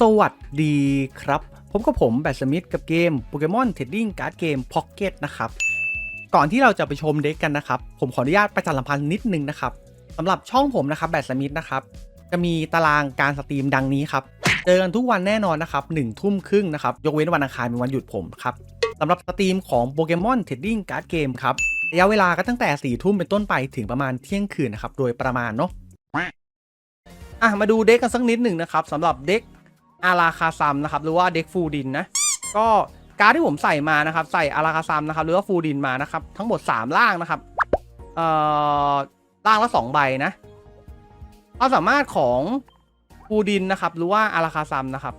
สวัสดีครับ ผมกับผมแบทสมิธกับเกม Pokemon Trading Card Game Pocket นะครับ ก่อนที่เราจะไปชมเด็กกันนะครับ ผมขออนุญาตประชาสัมพันธ์นิดนึงนะครับสำหรับช่องผมนะครับแบทสมิธนะครับ จะมีตารางการสตรีมดังนี้ครับ เจอกันทุกวันแน่นอนนะครับหนึ่งทุ่มครึ่งนะครับ ยกเว้นวันอังคารเป็นวันหยุดผมครับสำหรับสตรีมของ Pokemon Trading Card Game ครับระยะเวลาก็ตั้งแต่4ี่ทุ่มเป็นต้นไปถึงประมาณเที่ยงคืนนะครับโดยประมาณเนาะอะมาดูเด็กกันสักนิดหนึ่งนะครับสำหรับเด็ก อาราคาซัมนะครับหรือว่าเด็กฟูดินนะก็การดที่ผมใส่มานะครับใส่อาราคาซัมนะครับหรือว่าฟูดินมานะครับทั้งหมด 3 ล่างนะครับเอ่อล่างละ2ใบนะความสามารถของฟูดินนะครับหรือว่าอาราคาซัมนะครับ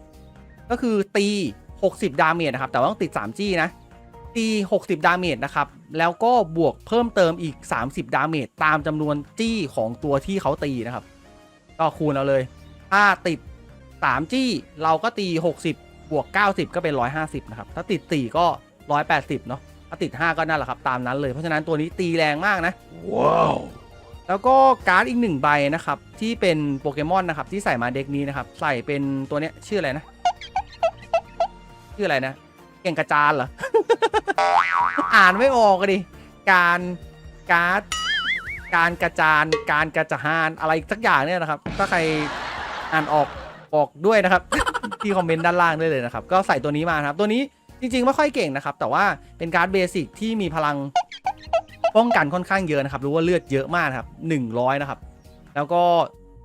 ก็คือตี 60 ดาเมจนะครับแต่ว่าต้องติด 3 จี้นะตี 60 ดาเมจนะครับ แล้วก็บวกเพิ่มเติมอีก 30 ดาเมจตามจำนวนจี้ของตัวที่เขาตีนะครับ ก็คูณเอาเลย ถ้าติด 3 จี้เราก็ตี 60 บวก 90 ก็เป็น 150 นะครับ ถ้าติด 4 ก็ 180 เนาะถ้าติด 5 ก็นั่นแหละครับ ตามนั้นเลยเพราะฉะนั้นตัวนี้ตีแรงมากนะ ว้าว แล้วก็การ์ดอีกหนึ่งใบนะครับ ที่เป็นโปเกมอนนะครับ ที่ใส่มาเด็กนี้นะครับ ใส่เป็นตัวเนี้ยชื่ออะไรนะ ชื่ออะไรนะ เก่งกระจานเหรอ อ่านไม่ออกอะดิการการ์ดการกระจานการกระจานอะไรสักอย่างเนี่ยนะครับ ถ้าใครอ่านออก บอกด้วยนะครับ ที่คอมเมนต์ด้านล่างได้เลยนะครับ ก็ใส่ตัวนี้มานะครับ ตัวนี้จริงๆ ไม่ค่อยเก่งนะครับ แต่ว่าเป็นการ์ดเบสิกที่มีพลังป้องกันค่อนข้างเยอะนะครับ รู้ว่าเลือดเยอะมากนะครับ100 นะครับ แล้วก็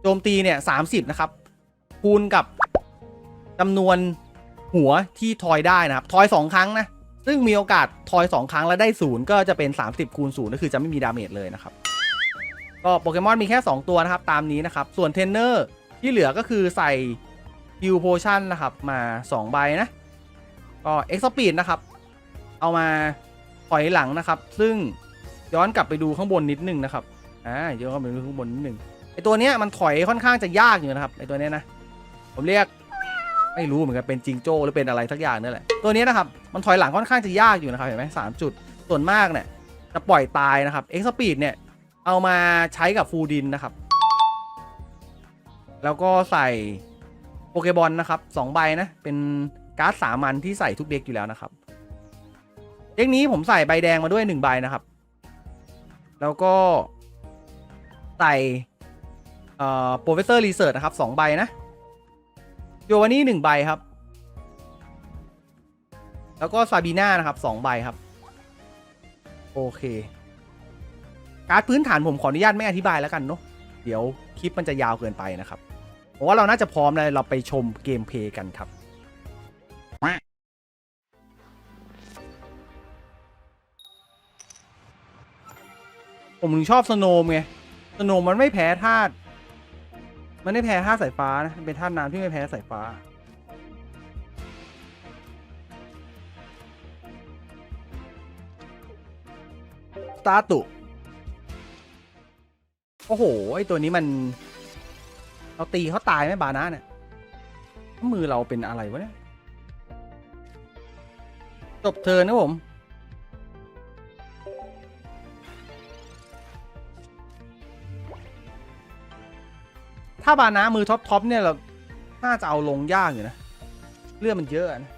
โจมตีเนี่ย30นะครับ คูณกับจำนวนหัวที่ทอยได้นะครับ ทอย 2 ครั้งนะ ซึ่งมีโอกาสทอย 2 ครั้งแล้วได้ศูนย์ก็จะเป็น 30คูณศูนย์ก็คือจะไม่มีดาเมจเลยนะครับ ก็โปเกมอนมีแค่ 2 ตัวนะครับ ตามนี้นะครับ ส่วนเทรนเนอร์ ที่เหลือก็คือใส่ฮิวโพชั่นนะครับมา 2 ใบนะ ก็เอ็กซ์ปีดนะครับ เอามาถอยหลังนะครับ ซึ่งย้อนกลับไปดูข้างบนนิดนึงนะครับอ่าย้อนกลับไปดูข้างบนนิดนึงไอตัวเนี้ยมันถอยค่อนข้างจะยากอยู่นะครับไอตัวเนี้ยนะผมเรียกไม่รู้เหมือนกันเป็นจิงโจ้หรือเป็นอะไรสักอย่างนั่แหละตัวเนี้ยนะครับมันถอยหลังค่อนข้างจะยากอยู่นะครับเห็นไหมสามจุดส่วนมากเนี่ยจะปล่อยตายนะครับเอ็กซ์ปีดเนี่ยเอามาใช้กับฟูดินนะครับ แล้วก็ใส่โปเกบอลนะครับสองใบนะ เป็นการ์ดสามัญที่ใส่ทุกเด็กอยู่แล้วนะครับ เด็กนี้ผมใส่ใบแดงมาด้วยหนึ่งใบนะครับ แล้วก็ใส่เอ่อ professor research นะครับสองใบนะโยวานี่หนึ่งใบครับ แล้วก็ซาบีน่านะครับสองใบครับ โอเค การ์ดพื้นฐานผมขออนุญาตไม่อธิบายแล้วกันเนาะเดี๋ยวคลิปมันจะยาวเกินไปนะครับ ผมว่าเราน่าจะพร้อมเลยเราไปชมเกมเพลย์กันครับผมถึงชอบสโนมไง สโนมมันไม่แพ้ธาตุมันไม่แพ้ธาตุสายฟ้านะ เป็นธาตุน้ำที่ไม่แพ้สายฟ้าสตาร์ตุ โอ้โห ไอตัวนี้มัน เราตีเขาตายไหมบานะเนี่ย มือเราเป็นอะไรวะเนี่ย จบเทิร์นนะผม ถ้าบานะมือท็อปท็อปเนี่ยเราน่าจะเอาลงยากอยู่นะ เลือดมันเยอะนะ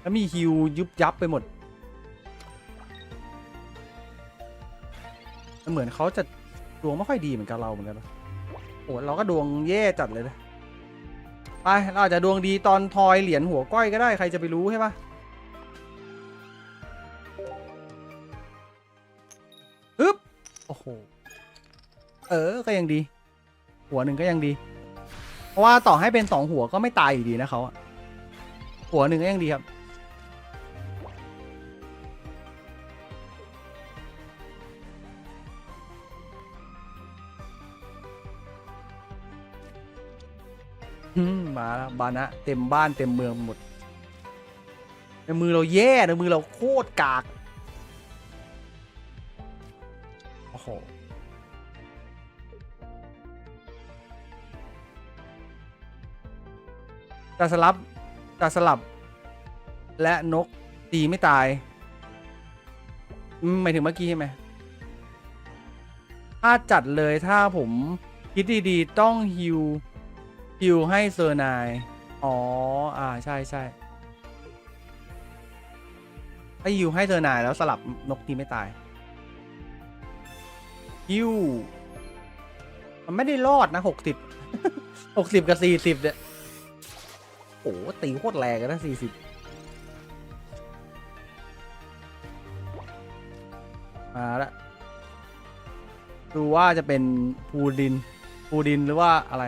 แล้วมีฮิวยุบยับไปหมด เหมือนเขาจะดวงไม่ค่อยดีเหมือนกับเราเหมือนกันนะ โอ้เราก็ดวงแย่จัดเลยนะไปเราอาจจะดวงดีตอนทอยเหรียญหัวก้อยก็ได้ใครจะไปรู้ใช่ปะฮึบโอ้โหเออก็ยังดี หัวหนึ่งก็ยังดี เพราะว่าต่อให้เป็นสองหัวก็ไม่ตายอยู่ดีนะเขาอะหัวหนึ่งก็ยังดีครับ มาแล้วบานะเต็มบ้านเต็มเมืองหมดในมือเราแย่ในมือเราโคตรกาก โอ้โหจะสลับจะสลับ และนกตีไม่ตายอืมหมายถึงเมื่อกี้ใช่ไหม ถ้าจัดเลยถ้าผมคิดดี ๆ ต้องฮิว ฮิวให้เซอร์นาย อ๋อ อ่า ใช่ใช่ถ้ายิวให้เธอนายแล้วสลับนกนี้ไม่ตายยิวมันไม่ได้รอดนะหกสิบหกสิบกับสี่สิบเนี่ยโอ้โหตีโคตรแรงเลยนะสี่สิบมาแล้วดูว่าจะเป็นภูดินภูดินหรือว่าอะไร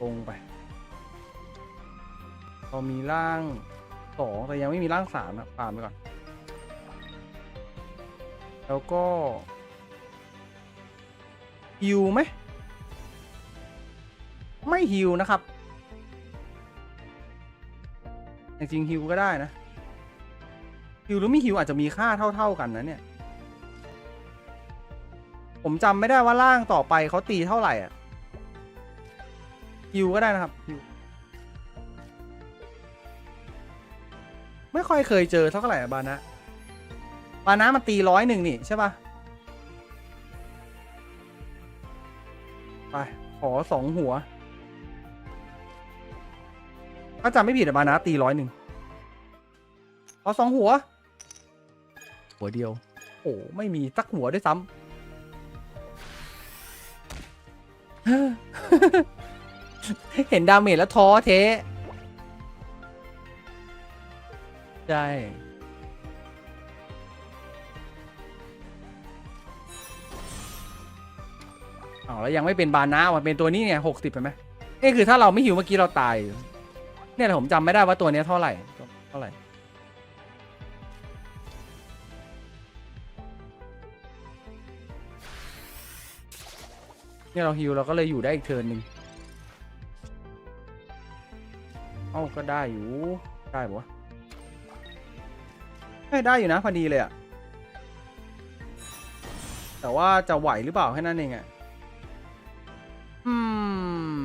ตรงไปเรามีร่างสองแต่ยังไม่มีร่างสามนะผ่านไปก่อน แล้วก็ฮิวไหม ไม่ฮิวนะครับจริงฮิวก็ได้นะฮิวหรือไม่ฮิวอาจจะมีค่าเท่า ๆกันนะเนี่ย ผมจำไม่ได้ว่าร่างต่อไปเขาตีเท่าไหร่อะ ฮิวก็ได้นะครับฮิวไม่ค่อยเคยเจอเท่าไหร่อะบานะบานะมันตีร้อยหนึ่งนี่ใช่ปะไป ขอสองหัว ถ้าจำไม่ผิดอะบานะตีร้อยหนึ่งขอสองหัว หัวเดียว โอ้ไม่มีสักหัวด้วยซ้ำ เห็นดาเมจแล้วท้อเทใช่เอ๋อแล้วยังไม่เป็นบานามันเป็นตัวนี้เนี่ยหกสิบเห็นไหมนี่คือถ้าเราไม่หิวเมื่อกี้เราตาย เนี่ยแหละผมจำไม่ได้ว่าตัวเนี้ยเท่าไหร่เท่าไหร่เนี่ยเราฮิวเราก็เลยอยู่ได้อีกเทิร์นหนึ่ง เอ้าก็ได้อยู่ ได้ปะวะเฮ้ยได้อยู่นะพอดีเลยอะแต่ว่าจะไหวหรือเปล่าแค่นั้นเองอะอืม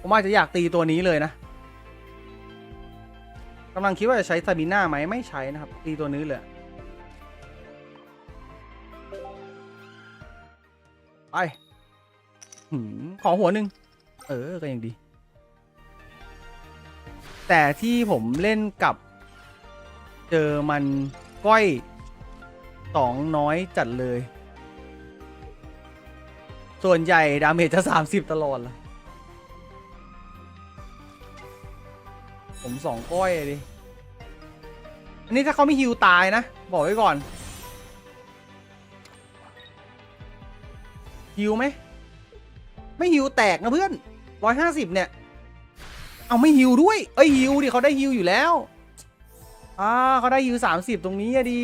ผมอาจจะอยากตีตัวนี้เลยนะกำลังคิดว่าจะใช้ซาบิน่าไหมไม่ใช้นะครับ ตีตัวนี้เลยไป ขอหัวหนึ่งเออ ก็ยังดี แต่ที่ผมเล่นกับ เจอมันก้อยสองน้อยจัดเลย ส่วนใหญ่ดาเมจจะสามสิบตลอดละผมสองก้อยอะดิ อันนี้ถ้าเขาไม่ฮิวตายนะ บอกไว้ก่อนฮิวไหม ไม่ฮิวแตกนะเพื่อนร้อยห้าสิบเนี่ย เอาไม่ฮิวด้วย เอ้ยฮิวดิเขาได้ฮิวอยู่แล้ว อ่าเขาได้ฮิวสามสิบตรงนี้อะดี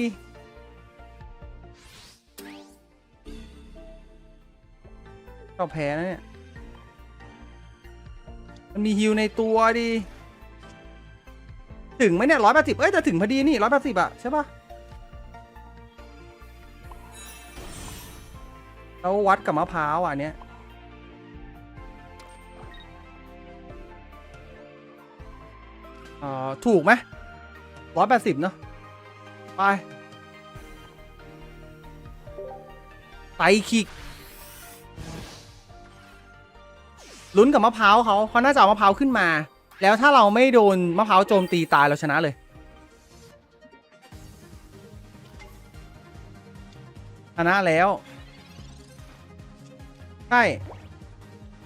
เราแพ้นะเนี่ย มันมีฮิวในตัวดี ถึงไหมเนี่ยร้อยแปดสิบเอ้ยแต่ถึงพอดีนี่ร้อยแปดสิบอะใช่ปะแล้ววัดกับมะพร้าวอะอันเนี้ย อ่าถูกไหมร้อยแปดสิบเนาะไปไตคิกลุ้นกับมะพร้าวเขาเขาน่าจะเอามะพร้าวขึ้นมา แล้วถ้าเราไม่โดนมะพร้าวโจมตีตายเราชนะเลยชนะแล้วใช่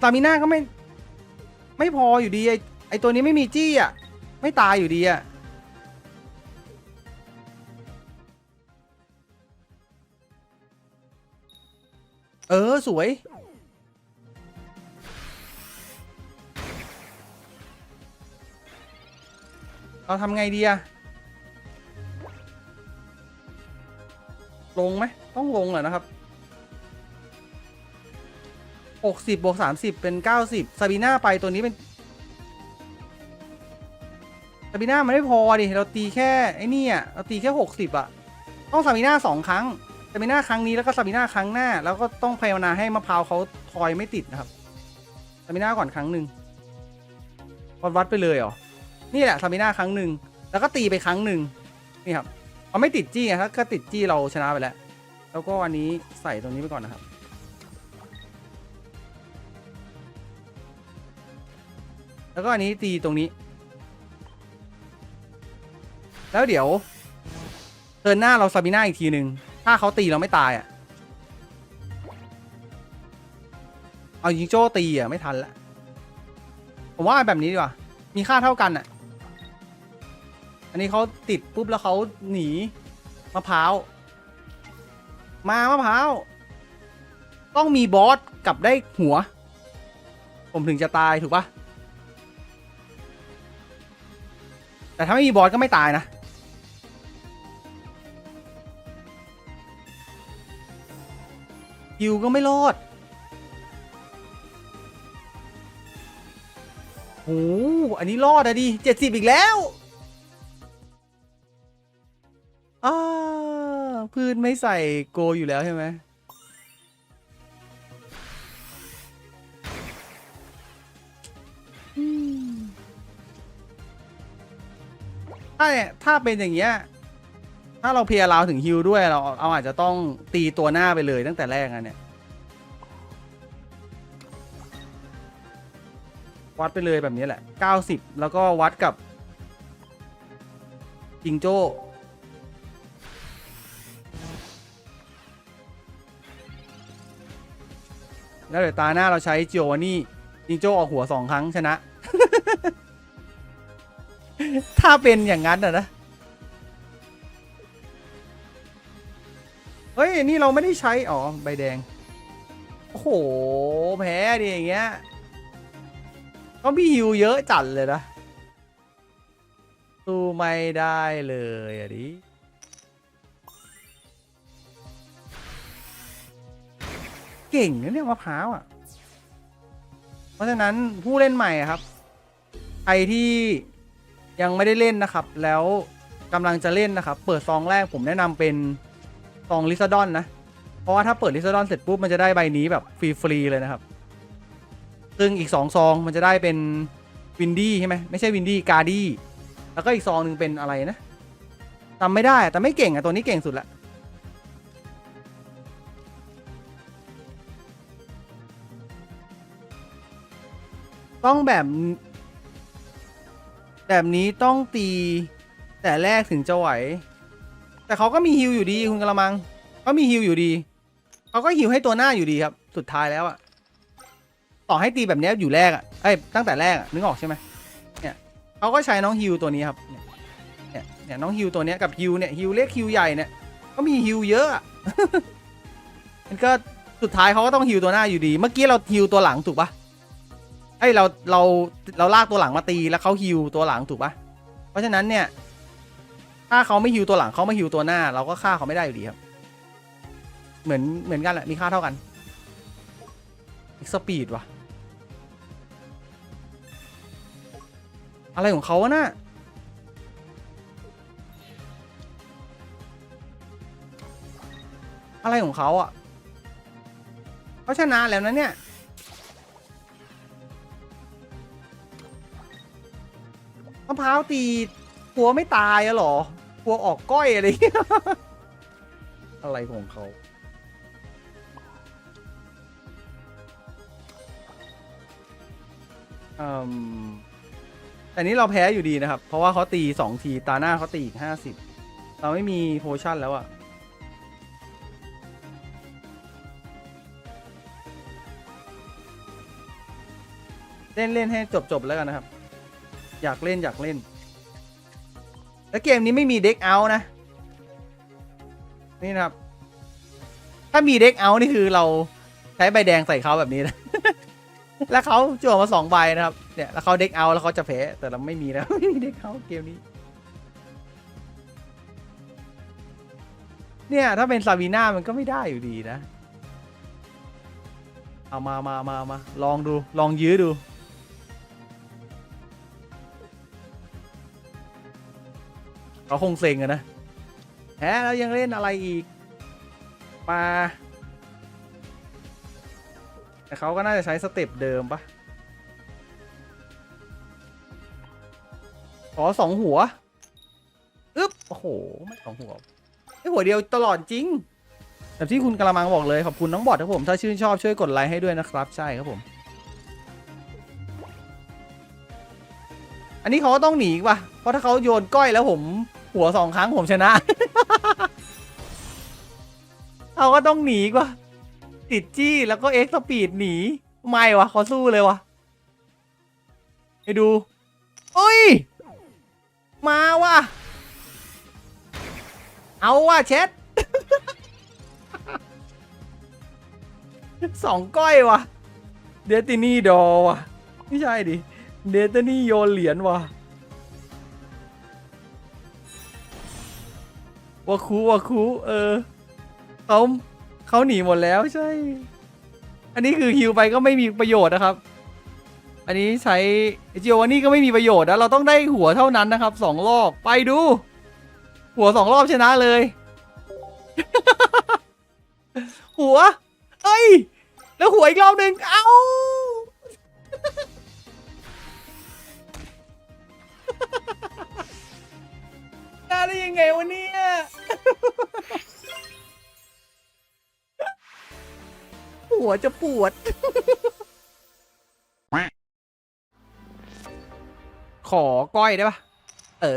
ตามิน่าก็ไม่ ไม่พออยู่ดีไอไอตัวนี้ไม่มีจี้อะ ไม่ตายอยู่ดีอะเออ สวย เราทำไงดีอะลงไหม ต้องลงแหละนะครับหกสิบบวกสามสิบเป็นเก้าสิบซาบีน่าไปตัวนี้เป็นาบีน่ามันไม่พอดิ เราตีแค่ไอ้นี่อะ เราตีแค่หกสิบอะ ต้องซาบีน่าสองครั้งซาบีน่าครั้งนี้แล้วก็ซาบีน่าครั้งหน้า แล้วก็ต้องภาวนาให้มะพร้าวเขาทอยไม่ติดนะครับซาบีน่าก่อนครั้งหนึ่งวัดวัดไปเลยเหรอ นี่แหละซาบีน่าครั้งหนึ่ง แล้วก็ตีไปครั้งหนึ่งนี่ครับเขาไม่ติดจี้ถ้าก็ติดจี้เราชนะไปแล้ว แล้วก็อันนี้ใส่ตรงนี้ไปก่อนนะครับแล้วก็อันนี้ตีตรงนี้ แล้วเดี๋ยวเทินหน้าเราซาบิน่าอีกทีหนึ่งถ้าเขาตีเราไม่ตายอะ เอายิงโจ้ตีอะ ไม่ทันละผมว่าแบบนี้ดีกว่า มีค่าเท่ากันอะ อันนี้เขาติดปุ๊บแล้วเขาหนีมะพร้าว มามะพร้าว ต้องมีบอสกับได้หัว ผมถึงจะตายถูกปะแต่ถ้าไม่มีบอสก็ไม่ตายนะ ฮิวก็ไม่รอดโอ้โหอันนี้รอดอะดิเจ็ดสิบอีกแล้วอ่าพืชไม่ใส่โกอยู่แล้วใช่ไหมอืมถ้าเนี่ยถ้าเป็นอย่างเงี้ย ถ้าเราเพียร์เราถึงฮิวด้วยเราเอาอาจจะต้องตีตัวหน้าไปเลยตั้งแต่แรกอะเนี่ยวัดไปเลยแบบนี้แหละ 90 แล้วก็วัดกับจิงโจ้แล้วเดี๋ยวตาหน้าเราใช้จิโอวานี่จิงโจ้ออกหัวสองครั้งชนะ ถ้าเป็นอย่างนั้นอะนะ เฮ้ยนี่เราไม่ได้ใช้ อ๋อ ใบแดง โอ้โห แพ้ดิอย่างเงี้ยก็มีฮิวเยอะจัดเลยนะสู้ไม่ได้เลยอะดิเก่งนะเนี่ยมะพร้าวอะ เพราะฉะนั้นผู้เล่นใหม่ครับใครที่ยังไม่ได้เล่นนะครับ แล้วกำลังจะเล่นนะครับ เปิดซองแรกผมแนะนำเป็น ซองลิซาดอนนะ เพราะว่าถ้าเปิดลิซาดอนเสร็จปุ๊บมันจะได้ใบนี้แบบฟรีๆเลยนะครับ ซึ่งอีก 2 ซองมันจะได้เป็นวินดี้ใช่ไหมไม่ใช่วินดี้การ์ดี้แล้วก็อีกซองหนึ่งเป็นอะไรนะจำไม่ได้แต่ไม่เก่งอะตัวนี้เก่งสุดละต้องแบบ แบบนี้ต้องตีแต่แรกถึงจะไหว แต่เขาก็มีฮิวอยู่ดีคุณกระมังเขามีฮิวอยู่ดีเขาก็ฮิวให้ตัวหน้าอยู่ดีครับ สุดท้ายแล้วอะต่อให้ตีแบบนี้อยู่แรกอะเอ้ยตั้งแต่แรกอะนึกออกใช่ไหมเนี่ยเขาก็ใช้น้องฮิวตัวนี้ครับเนี่ยเนี่ยน้องฮิวตัวนี้กับฮิวเนี่ยฮิวเล็กฮิวใหญ่เนี่ยก็มีฮิวเยอะอะมันก็สุดท้ายเขาก็ต้องฮิวตัวหน้าอยู่ดี เมื่อกี้เราฮิวตัวหลังถูกปะไอยเราเราเราลากตัวหลังมาตีแล้วเขาฮิวตัวหลังถูกปะเพราะฉะนั้นเนี่ย ถ้าเขาไม่ฮิวตัวหลังเขาไม่ฮิวตัวหน้า เราก็ฆ่าเขาไม่ได้อยู่ดีครับ เหมือนเหมือนกันแหละมีค่าเท่ากันอีกสปีดวะอะไรของเขาอะน่ะอะไรของเขาอะเขาชนะแล้วนะเนี่ยมะพร้าวตีกลัวไม่ตายอะหรอ กลัวออกก้อยอะไรเงี้ยอะไรของเขาอืมแต่นี้เราแพ้อยู่ดีนะครับ เพราะว่าเขาตีสองทีตาหน้าเขาตีอีกห้าสิบเราไม่มีโพชั่นแล้วอะเล่นเล่นให้จบจบแล้วกันนะครับ อยากเล่นอยากเล่น แล้วเกมนี้ไม่มีเด็กเอานะ นี่นะครับ ถ้ามีเด็กเอานี่คือเราใช้ใบแดงใส่เขาแบบนี้นะ แล้วเขาจั่วมาสองใบนะครับ เนี่ยแล้วเขาเด็กเอาแล้วเขาจะแพ้แต่เราไม่มีนะไม่มีเด็กเอาเกมนี้ เนี่ย ถ้าเป็นซาวีน่ามันก็ไม่ได้อยู่ดีนะ เอามามามามาลองดู ลองยื้อดู เขาคงเซ็งอะนะแหมแล้วยังเล่นอะไรอีกมาแต่เขาก็น่าจะใช้สเต็ปเดิมปะขอสองหัวอึ๊บโอ้โห ไม่สองหัวไอหัวเดียวตลอดจริง แบบที่คุณกระมังบอกเลย ขอบคุณน้องบอดครับผม ถ้าชื่นชอบช่วยกดไลค์ให้ด้วยนะครับ ใช่ครับผม อันนี้เขาก็ต้องหนีป่ะ เพราะถ้าเขาโยนก้อยแล้วผม หัวสองครั้งผมชนะเขาก็ต้องหนีกว่ะติดจี้แล้วก็เอ็กซ์สปีดหนี ไม่วะเขาสู้เลยวะไปดูเอ้ย มาวะเอาวะเช็ดสองก้อยวะเดตินี่ดอวะไม่ใช่ดิ เดตินี่โยนเหรียญวะ วาคูวาคูเออเขาเขาหนีหมดแล้วใช่ อันนี้คือฮิวไปก็ไม่มีประโยชน์นะครับ อันนี้ใช้เจียววานี่ก็ไม่มีประโยชน์นะเราต้องได้หัวเท่านั้นนะครับสองรอบไปดู หัวสองรอบชนะเลย หัว เอ้ย แล้วหัวอีกรอบหนึ่งเอ้า ได้ได้ยังไงวะเนี่ย หัวจะปวด ขอก้อยได้ปะเอ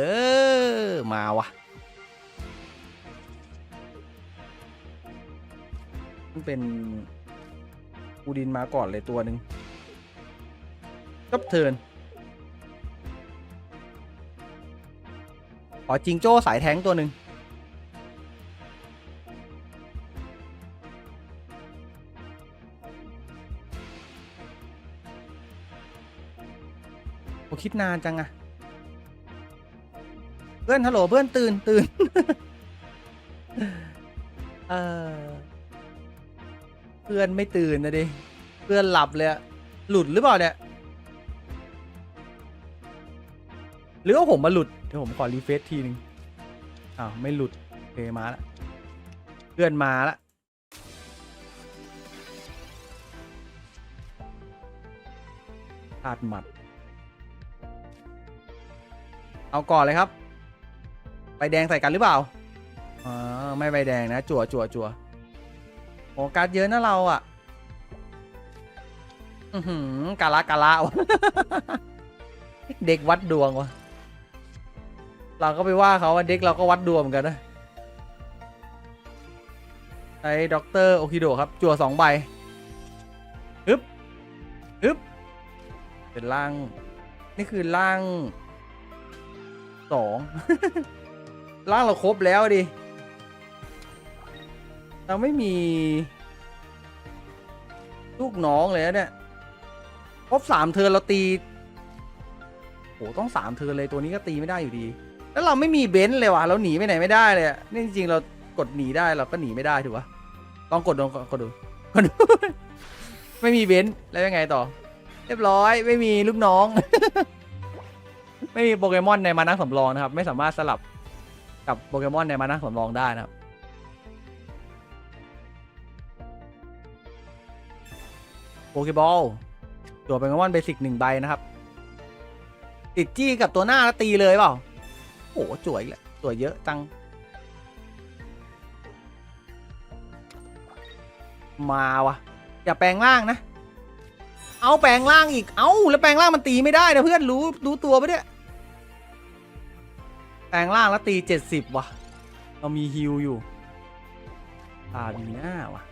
อ มาวะมันเป็นอูดินมาก่อนเลยตัวหนึ่งจบเทิร์น ขอจิงโจ้สายแท้งตัวหนึ่งโอ้คิดนานจังอะเพื่อนฮัลโหลเพื่อนตื่นตื่น เออเพื่อนไม่ตื่นนะดิ เพื่อนหลับเลยอะหลุดหรือเปล่าเนี่ย หรือว่าผมมาหลุดเดี๋ยวผมขอรีเฟซทีนึงอ้าวไม่หลุดเคมาละเพื่อนมาละพลาดหมัด เอาก่อนเลยครับใบแดงใส่กันหรือเปล่าอ่าไม่ใบแดงนะ จั่วจั่วจั่วโอ้การเยอะนะเราอะ อือหือกาละกาละวะเด็กวัดดวงวะ เราก็ไปว่าเขาว่าเด็กเราก็วัดดวงเหมือนกันนะใช้ด็อกเตอร์โอคิโดครับ จั่วสองใบฮึบฮึบเป็นร่าง นี่คือร่างสองร่างเราครบแล้วดิ เราไม่มี ลูกน้องเลยนะเนี่ย ครบสามเทิร์นเราตีโหต้องสามเทิร์นเลยตัวนี้ก็ตีไม่ได้อยู่ดี แล้วเราไม่มีเบนซ์เลยว่ะเราหนีไปไหนไม่ได้เลยอะนี่จริงๆเรากดหนีได้เราก็หนีไม่ได้ถูกปะลองกดลองกดดูกดดู ไม่มีเบนซ์แล้วยังไงต่อ เรียบร้อยไม่มีลูกน้อง ไม่มีโปเกมอนในมานั่งสำรองนะครับ ไม่สามารถสลับกับโปเกมอนในมานั่งสำรองได้นะครับ โปเกบอลตัวเป็นวันเบสิกหนึ่งใบนะครับ ติดจี้กับตัวหน้าแล้วตีเลยเปล่า โอ้โหจ่วยแหละตัวเยอะจัง มาวะอย่าแปลงร่างนะ เอาแปลงร่างอีก เอาแล้วแปลงร่างมันตีไม่ได้นะเพื่อนรู้รู้ตัวปะเนี่ย แปลงร่างแล้วตีเจ็ดสิบวะเรามีฮิลอยู่ตาบีหน้าวะ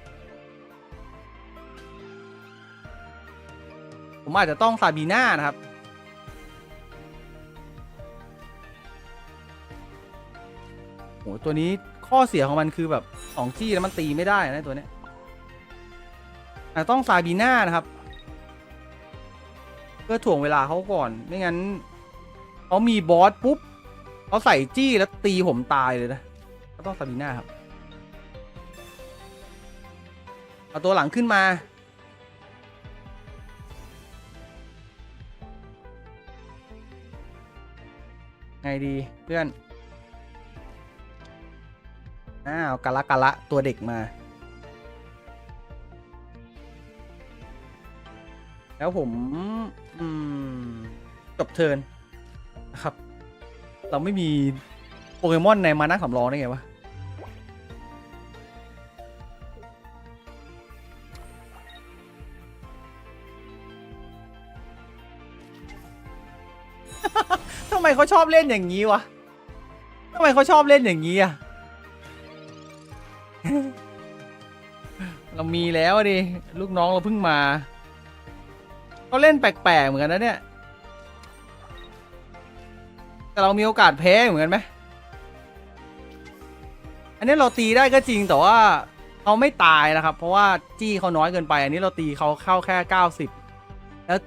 ผมอาจจะต้องซาบีน่านะครับ โหตัวนี้ข้อเสียของมันคือแบบสองจี้แล้วมันตีไม่ได้นะตัวเนี้ยอาจจะต้องซาบีน่านะครับ เพื่อถ่วงเวลาเขาก่อน ไม่งั้นเขามีบอสปุ๊บเขาใส่จี้แล้วตีผมตายเลยนะก็ต้องซาบีน่าครับเอาตัวหลังขึ้นมา ไงดีเพื่อน อ้าวกะละกะละตัวเด็กมา แล้วผมจบเทินนะครับ เราไม่มีโปเกมอนในมานะสำรองได้ไงวะทำไมเขาชอบเล่นอย่างนี้วะทำไมเขาชอบเล่นอย่างนี้อะ เรามีแล้วดิลูกน้องเราเพิ่งมาเขาเล่นแปลกๆเหมือนกันนะเนี่ย แต่เรามีโอกาสแพ้เหมือนกันไหมอันนี้เราตีได้ก็จริงแต่ว่าเขาไม่ตายนะครับ เพราะว่าจี้เขาน้อยเกินไป อันนี้เราตีเขาเข้าแค่90แล้ว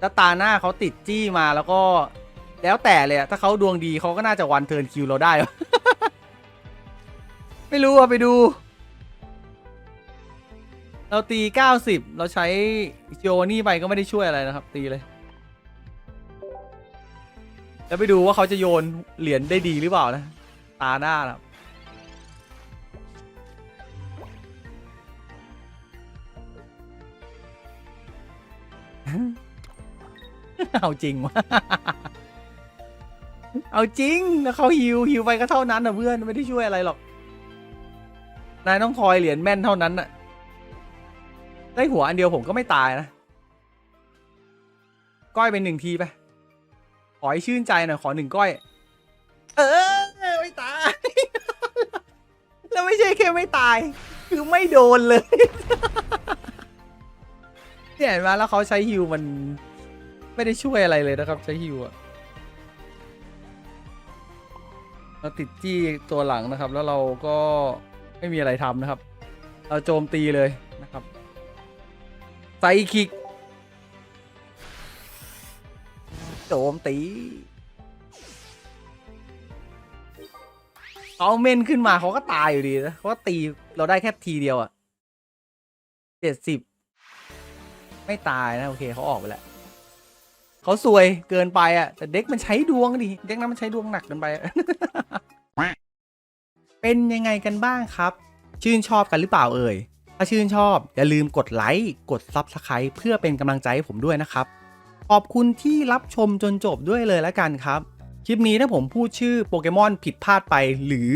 แล้วตาหน้าเขาติดจี้มาแล้วก็แล้วแต่เลยถ้าเขาดวงดีเขาก็น่าจะวันเทิร์นคิวเราได้ ไม่รู้อะไปดู เราตี 90 เราใช้โจนี่ไปก็ไม่ได้ช่วยอะไรนะครับ ตีเลย แล้วไปดูว่าเขาจะโยนเหรียญได้ดีหรือเปล่านะ ตาหน้านะครับเอาจริงวะเอาจริงแล้วเขาฮิวฮิวไปก็เท่านั้นนะเพื่อนไม่ได้ช่วยอะไรหรอก นายต้องคอยเหรียญแม่นเท่านั้นน่ะ ได้หัวอันเดียวผมก็ไม่ตายนะ ก้อยเป็นหนึ่งทีไปขอให้ชื่นใจหน่อยขอหนึ่งก้อย เออ ไม่ตาย แล้วไม่ใช่แค่ไม่ตาย คือไม่โดนเลย เนี่ยเห็นไหมแล้วเขาใช้ฮิวมัน ไม่ได้ช่วยอะไรเลยนะครับ ใช้ฮิวอะเราติดจี้ตัวหลังนะครับ แล้วเราก็ ไม่มีอะไรทำนะครับ เราโจมตีเลยนะครับไซคิก โจมตีเขาเมนขึ้นมาเขาก็ตายอยู่ดีนะเขาก็ตีเราได้แค่ทีเดียวอะเจ็ดสิบไม่ตายนะโอเคเขาออกไปแล้วเขาสวยเกินไปอะแต่เด็กมันใช้ดวงดิเด็กนั้นมันใช้ดวงหนักเกินไปอะ เป็นยังไงกันบ้างครับ ชื่นชอบกันหรือเปล่าเอ่ย ถ้าชื่นชอบอย่าลืมกดไลค์กด Subscribe เพื่อเป็นกำลังใจให้ผมด้วยนะครับ ขอบคุณที่รับชมจนจบด้วยเลยแล้วกันครับ คลิปนี้ถ้าผมพูดชื่อโปเกมอนผิดพลาดไปหรือ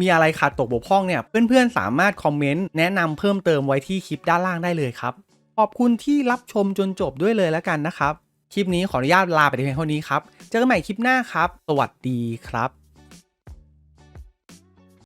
มีอะไรขาดตกบกพร่องเนี่ยเพื่อนๆสามารถคอมเมนต์แนะนำเพิ่มเติมไว้ที่คลิปด้านล่างได้เลยครับ ขอบคุณที่รับชมจนจบด้วยเลยแล้วกันนะครับ คลิปนี้ขออนุญาตลาไปเพียงเท่านี้ครับ เจอกันใหม่คลิปหน้าครับ สวัสดีครับ